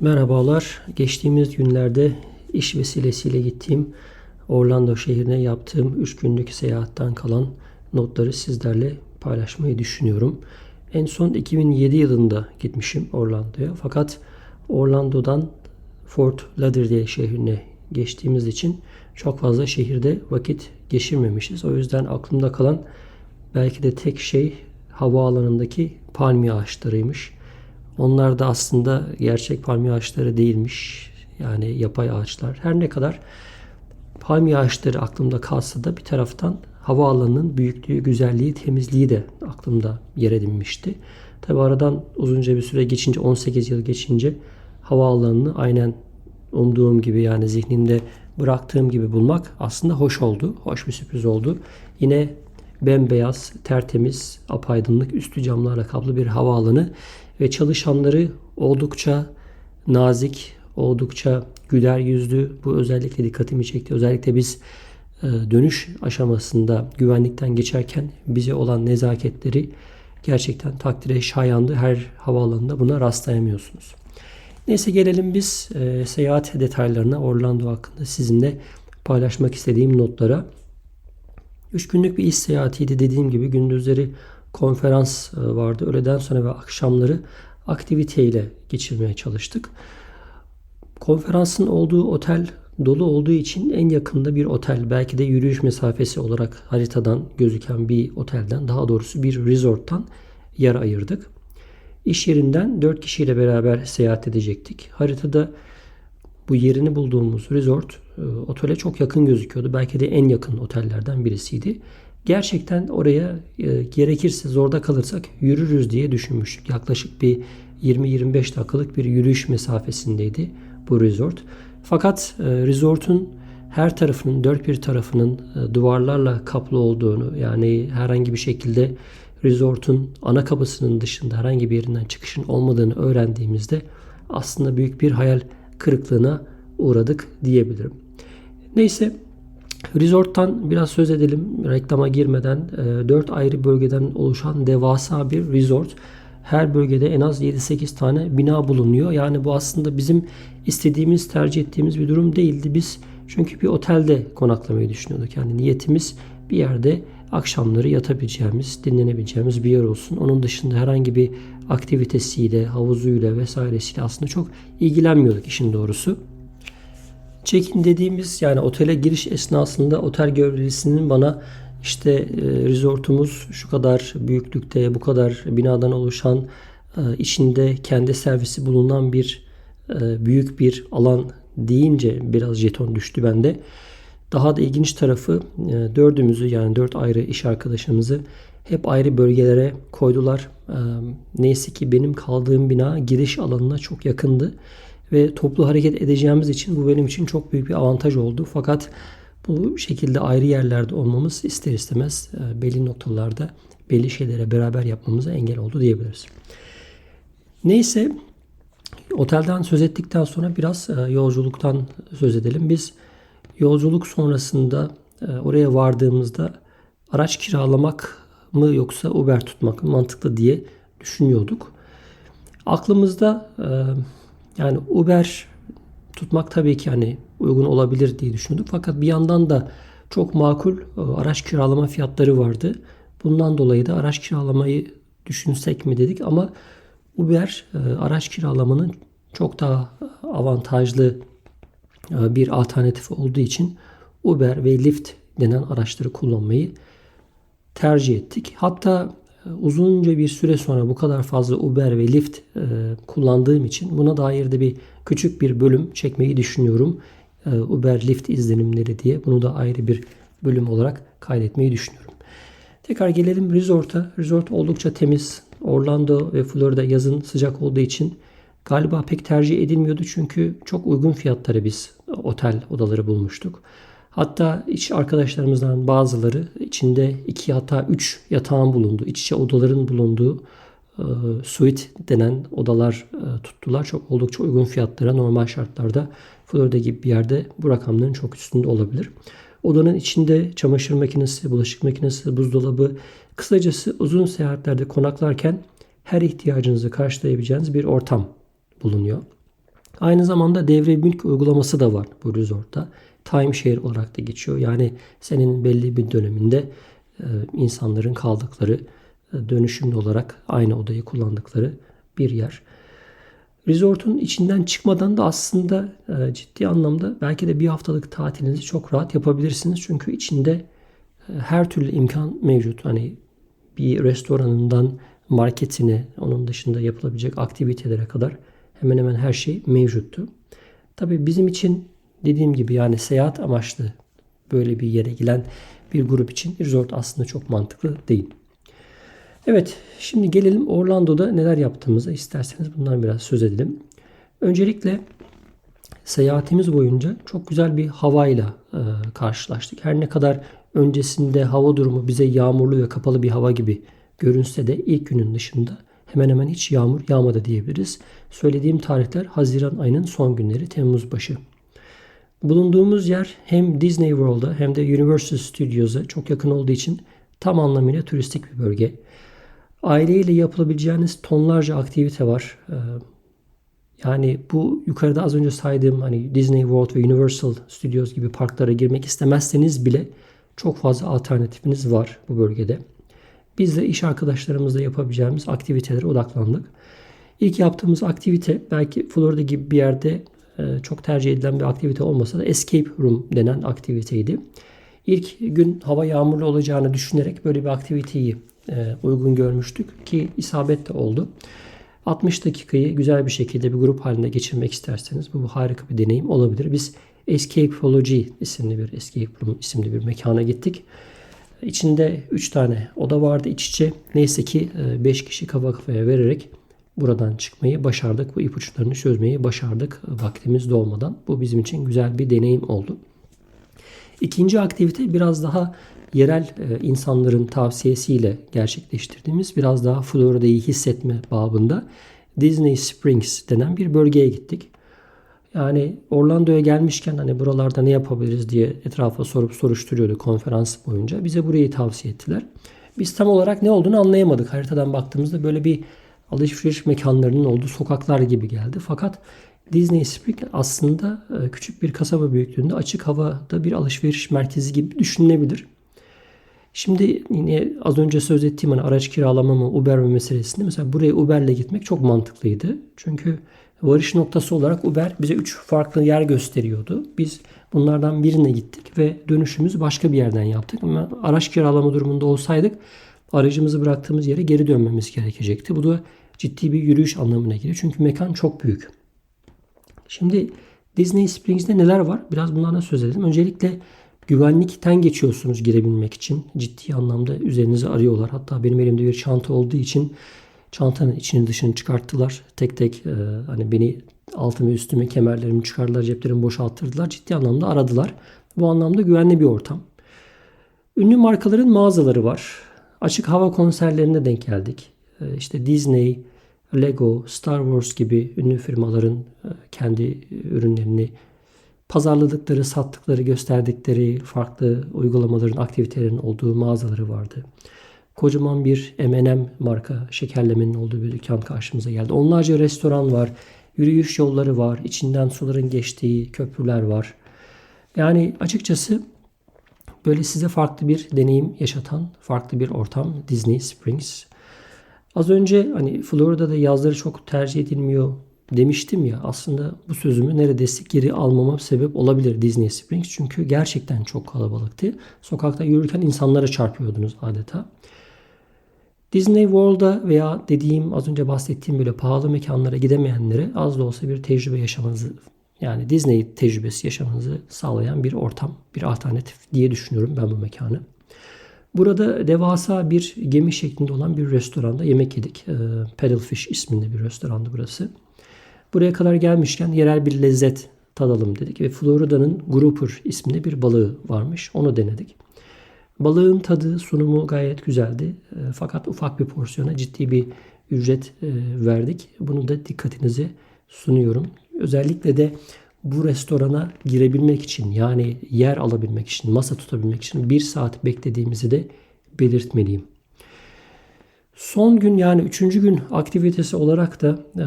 Merhabalar. Geçtiğimiz günlerde iş vesilesiyle gittiğim Orlando şehrine yaptığım 3 günlük seyahatten kalan notları sizlerle paylaşmayı düşünüyorum. En son 2007 yılında gitmişim Orlando'ya. Fakat Orlando'dan Fort Lauderdale şehrine geçtiğimiz için çok fazla şehirde vakit geçirmemişiz. O yüzden aklımda kalan belki de tek şey havaalanındaki palmiye ağaçlarıymış. Onlar da aslında gerçek palmiye ağaçları değilmiş. Yani yapay ağaçlar. Her ne kadar palmiye ağaçları aklımda kalsa da bir taraftan havaalanının büyüklüğü, güzelliği, temizliği de aklımda yer edinmişti. Tabi aradan uzunca bir süre geçince 18 yıl geçince havaalanını aynen umduğum gibi yani zihnimde bıraktığım gibi bulmak aslında hoş oldu. Hoş bir sürpriz oldu. Yine bembeyaz, tertemiz, apaydınlık, üstü camlarla kaplı bir havaalanı ve çalışanları oldukça nazik, oldukça güler yüzlü. Bu özellikle dikkatimi çekti. Özellikle biz e, dönüş aşamasında güvenlikten geçerken bize olan nezaketleri gerçekten takdire şayandı. Her havaalanında buna rastlayamıyorsunuz. Neyse gelelim biz e, seyahat detaylarına Orlando hakkında sizinle paylaşmak istediğim notlara. 3 günlük bir iş seyahatiydi dediğim gibi gündüzleri konferans e, vardı. Öğleden sonra ve akşamları aktiviteyle geçirmeye çalıştık. Konferansın olduğu otel dolu olduğu için en yakında bir otel belki de yürüyüş mesafesi olarak haritadan gözüken bir otelden daha doğrusu bir resorttan yer ayırdık. İş yerinden 4 kişiyle beraber seyahat edecektik. Haritada bu yerini bulduğumuz resort e, otele çok yakın gözüküyordu. Belki de en yakın otellerden birisiydi. Gerçekten oraya e, gerekirse zorda kalırsak yürürüz diye düşünmüştük. Yaklaşık bir 20-25 dakikalık bir yürüyüş mesafesindeydi bu resort. Fakat e, resortun her tarafının, dört bir tarafının e, duvarlarla kaplı olduğunu yani herhangi bir şekilde resortun ana kapısının dışında herhangi bir yerinden çıkışın olmadığını öğrendiğimizde aslında büyük bir hayal kırıklığına uğradık diyebilirim. Neyse Resort'tan biraz söz edelim reklama girmeden. 4 ayrı bölgeden oluşan devasa bir resort. Her bölgede en az 7-8 tane bina bulunuyor. Yani bu aslında bizim istediğimiz, tercih ettiğimiz bir durum değildi. Biz çünkü bir otelde konaklamayı düşünüyorduk. Yani niyetimiz bir yerde akşamları yatabileceğimiz, dinlenebileceğimiz bir yer olsun. Onun dışında herhangi bir aktivitesiyle, havuzuyla vesairesiyle aslında çok ilgilenmiyorduk işin doğrusu. Check-in dediğimiz yani otele giriş esnasında otel görevlisinin bana işte e, resortumuz şu kadar büyüklükte, bu kadar binadan oluşan, e, içinde kendi servisi bulunan bir e, büyük bir alan deyince biraz jeton düştü bende. Daha da ilginç tarafı e, dördümüzü yani dört ayrı iş arkadaşımızı hep ayrı bölgelere koydular. E, neyse ki benim kaldığım bina giriş alanına çok yakındı ve toplu hareket edeceğimiz için bu benim için çok büyük bir avantaj oldu. Fakat bu şekilde ayrı yerlerde olmamız ister istemez e, belli noktalarda belli şeylere beraber yapmamıza engel oldu diyebiliriz. Neyse otelden söz ettikten sonra biraz e, yolculuktan söz edelim. Biz yolculuk sonrasında e, oraya vardığımızda araç kiralamak mı yoksa Uber tutmak mı mantıklı diye düşünüyorduk. Aklımızda yani Uber tutmak tabii ki hani uygun olabilir diye düşündük. Fakat bir yandan da çok makul e, araç kiralama fiyatları vardı. Bundan dolayı da araç kiralamayı düşünsek mi dedik ama Uber e, araç kiralamanın çok daha avantajlı e, bir alternatif olduğu için Uber ve Lyft denen araçları kullanmayı tercih ettik. Hatta uzunca bir süre sonra bu kadar fazla Uber ve Lyft e, kullandığım için buna dair de bir küçük bir bölüm çekmeyi düşünüyorum. E, Uber Lyft izlenimleri diye bunu da ayrı bir bölüm olarak kaydetmeyi düşünüyorum. Tekrar gelelim resort'a. Resort oldukça temiz. Orlando ve Florida yazın sıcak olduğu için galiba pek tercih edilmiyordu çünkü çok uygun fiyatlara biz otel odaları bulmuştuk. Hatta iç arkadaşlarımızdan bazıları içinde iki hatta üç yatağın bulunduğu, iç içe odaların bulunduğu e, suite denen odalar e, tuttular. Çok oldukça uygun fiyatlara normal şartlarda Florida gibi bir yerde bu rakamların çok üstünde olabilir. Odanın içinde çamaşır makinesi, bulaşık makinesi, buzdolabı, kısacası uzun seyahatlerde konaklarken her ihtiyacınızı karşılayabileceğiniz bir ortam bulunuyor. Aynı zamanda devre mülk uygulaması da var bu resortta. Timeshare olarak da geçiyor. Yani senin belli bir döneminde e, insanların kaldıkları, e, dönüşümlü olarak aynı odayı kullandıkları bir yer. Resort'un içinden çıkmadan da aslında e, ciddi anlamda belki de bir haftalık tatilinizi çok rahat yapabilirsiniz. Çünkü içinde her türlü imkan mevcut. Hani bir restoranından marketine, onun dışında yapılabilecek aktivitelere kadar hemen hemen her şey mevcuttu. Tabii bizim için dediğim gibi yani seyahat amaçlı böyle bir yere gelen bir grup için resort aslında çok mantıklı değil. Evet, şimdi gelelim Orlando'da neler yaptığımıza isterseniz bundan biraz söz edelim. Öncelikle seyahatimiz boyunca çok güzel bir havayla e, karşılaştık. Her ne kadar öncesinde hava durumu bize yağmurlu ve kapalı bir hava gibi görünse de ilk günün dışında hemen hemen hiç yağmur yağmadı diyebiliriz. Söylediğim tarihler Haziran ayının son günleri, Temmuz başı. Bulunduğumuz yer hem Disney World'a hem de Universal Studios'a çok yakın olduğu için tam anlamıyla turistik bir bölge. Aileyle yapılabileceğiniz tonlarca aktivite var. Ee, yani bu yukarıda az önce saydığım hani Disney World ve Universal Studios gibi parklara girmek istemezseniz bile çok fazla alternatifiniz var bu bölgede. Biz de iş arkadaşlarımızla yapabileceğimiz aktivitelere odaklandık. İlk yaptığımız aktivite belki Florida gibi bir yerde çok tercih edilen bir aktivite olmasa da Escape Room denen aktiviteydi. İlk gün hava yağmurlu olacağını düşünerek böyle bir aktiviteyi e, uygun görmüştük ki isabet de oldu. 60 dakikayı güzel bir şekilde bir grup halinde geçirmek isterseniz bu harika bir deneyim olabilir. Biz Escapology isimli bir Escape Room isimli bir mekana gittik. İçinde 3 tane oda vardı iç içe. Neyse ki 5 kişi kafa kafaya vererek buradan çıkmayı başardık. Bu ipuçlarını çözmeyi başardık vaktimiz dolmadan. Bu bizim için güzel bir deneyim oldu. İkinci aktivite biraz daha yerel e, insanların tavsiyesiyle gerçekleştirdiğimiz biraz daha Florida'yı hissetme babında Disney Springs denen bir bölgeye gittik. Yani Orlando'ya gelmişken hani buralarda ne yapabiliriz diye etrafa sorup soruşturuyordu konferans boyunca. Bize burayı tavsiye ettiler. Biz tam olarak ne olduğunu anlayamadık. Haritadan baktığımızda böyle bir alışveriş mekanlarının olduğu sokaklar gibi geldi. Fakat Disney Springs aslında e, küçük bir kasaba büyüklüğünde açık havada bir alışveriş merkezi gibi düşünülebilir. Şimdi yine az önce söz ettiğim hani araç kiralama mı Uber mi meselesinde mesela buraya Uber'le gitmek çok mantıklıydı. Çünkü varış noktası olarak Uber bize 3 farklı yer gösteriyordu. Biz bunlardan birine gittik ve dönüşümüz başka bir yerden yaptık. Ama araç kiralama durumunda olsaydık aracımızı bıraktığımız yere geri dönmemiz gerekecekti. Bu da ciddi bir yürüyüş anlamına geliyor. Çünkü mekan çok büyük. Şimdi Disney Springs'te neler var? Biraz bunlardan söz edelim. Öncelikle güvenlikten geçiyorsunuz girebilmek için. Ciddi anlamda üzerinizi arıyorlar. Hatta benim elimde bir çanta olduğu için çantanın içini dışını çıkarttılar. Tek tek e, hani beni altımı üstüme kemerlerimi çıkardılar, ceplerimi boşalttırdılar. Ciddi anlamda aradılar. Bu anlamda güvenli bir ortam. Ünlü markaların mağazaları var. Açık hava konserlerine denk geldik. E, işte Disney, Lego, Star Wars gibi ünlü firmaların e, kendi ürünlerini pazarladıkları, sattıkları, gösterdikleri farklı uygulamaların, aktivitelerin olduğu mağazaları vardı. Kocaman bir M&M marka şekerlemenin olduğu bir dükkan karşımıza geldi. Onlarca restoran var, yürüyüş yolları var, içinden suların geçtiği köprüler var. Yani açıkçası böyle size farklı bir deneyim yaşatan farklı bir ortam Disney Springs. Az önce hani Florida'da yazları çok tercih edilmiyor demiştim ya aslında bu sözümü neredeyse geri almama sebep olabilir Disney Springs. Çünkü gerçekten çok kalabalıktı. Sokakta yürürken insanlara çarpıyordunuz adeta. Disney World'a veya dediğim az önce bahsettiğim böyle pahalı mekanlara gidemeyenlere az da olsa bir tecrübe yaşamanızı yani Disney tecrübesi yaşamanızı sağlayan bir ortam, bir alternatif diye düşünüyorum ben bu mekanı. Burada devasa bir gemi şeklinde olan bir restoranda yemek yedik. Paddlefish isminde bir restorandı burası. Buraya kadar gelmişken yerel bir lezzet tadalım dedik ve Florida'nın Grouper isminde bir balığı varmış. Onu denedik. Balığın tadı, sunumu gayet güzeldi. E, fakat ufak bir porsiyona ciddi bir ücret e, verdik. Bunu da dikkatinize sunuyorum. Özellikle de bu restorana girebilmek için yani yer alabilmek için, masa tutabilmek için bir saat beklediğimizi de belirtmeliyim. Son gün yani üçüncü gün aktivitesi olarak da e,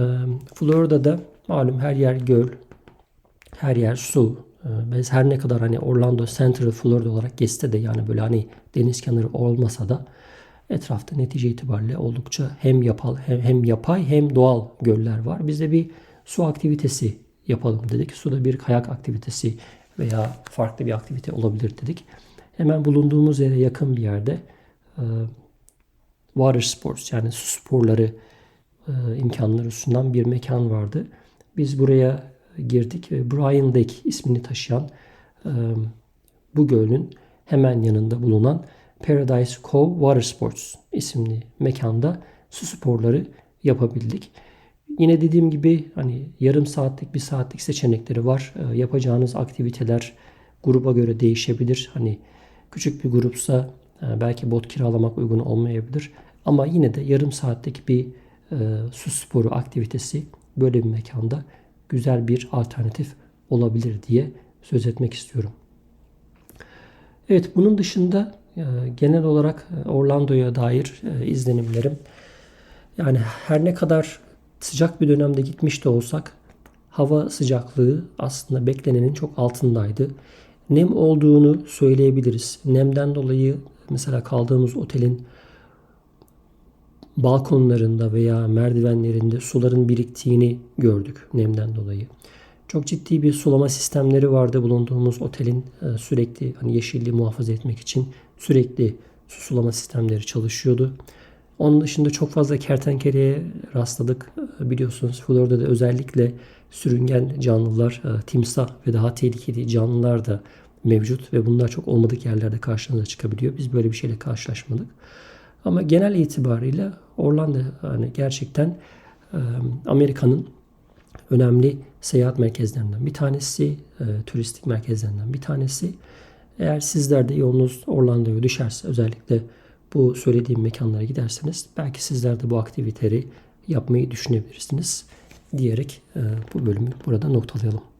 Florida'da Malum her yer göl, her yer su. Biz her ne kadar hani Orlando Central Florida olarak geçse de yani böyle hani deniz kenarı olmasa da etrafta netice itibariyle oldukça hem yapal hem, hem yapay hem doğal göller var. Biz de bir su aktivitesi yapalım dedik. Suda bir kayak aktivitesi veya farklı bir aktivite olabilir dedik. Hemen bulunduğumuz yere yakın bir yerde e, water sports yani su sporları e, imkanları sunan bir mekan vardı. Biz buraya girdik ve Brian Lake ismini taşıyan e, bu gölün hemen yanında bulunan Paradise Cove Water Sports isimli mekanda su sporları yapabildik. Yine dediğim gibi hani yarım saatlik bir saatlik seçenekleri var. E, yapacağınız aktiviteler gruba göre değişebilir. Hani küçük bir grupsa e, belki bot kiralamak uygun olmayabilir. Ama yine de yarım saatlik bir e, su sporu aktivitesi böyle bir mekanda güzel bir alternatif olabilir diye söz etmek istiyorum. Evet bunun dışında e, genel olarak e, Orlando'ya dair e, izlenimlerim yani her ne kadar sıcak bir dönemde gitmiş de olsak hava sıcaklığı aslında beklenenin çok altındaydı. Nem olduğunu söyleyebiliriz. Nemden dolayı mesela kaldığımız otelin balkonlarında veya merdivenlerinde suların biriktiğini gördük nemden dolayı. Çok ciddi bir sulama sistemleri vardı bulunduğumuz otelin e, sürekli hani yeşilliği muhafaza etmek için sürekli su sulama sistemleri çalışıyordu. Onun dışında çok fazla kertenkeleye rastladık. E, Biliyorsunuz Florida'da özellikle sürüngen canlılar, e, timsah ve daha tehlikeli canlılar da mevcut ve bunlar çok olmadık yerlerde karşınıza çıkabiliyor. Biz böyle bir şeyle karşılaşmadık. Ama genel itibariyle Orlando hani gerçekten e, Amerika'nın önemli seyahat merkezlerinden bir tanesi, e, turistik merkezlerinden bir tanesi. Eğer sizler de yolunuz Orlando'ya düşerse özellikle bu söylediğim mekanlara giderseniz belki sizler de bu aktiviteleri yapmayı düşünebilirsiniz diyerek e, bu bölümü burada noktalayalım.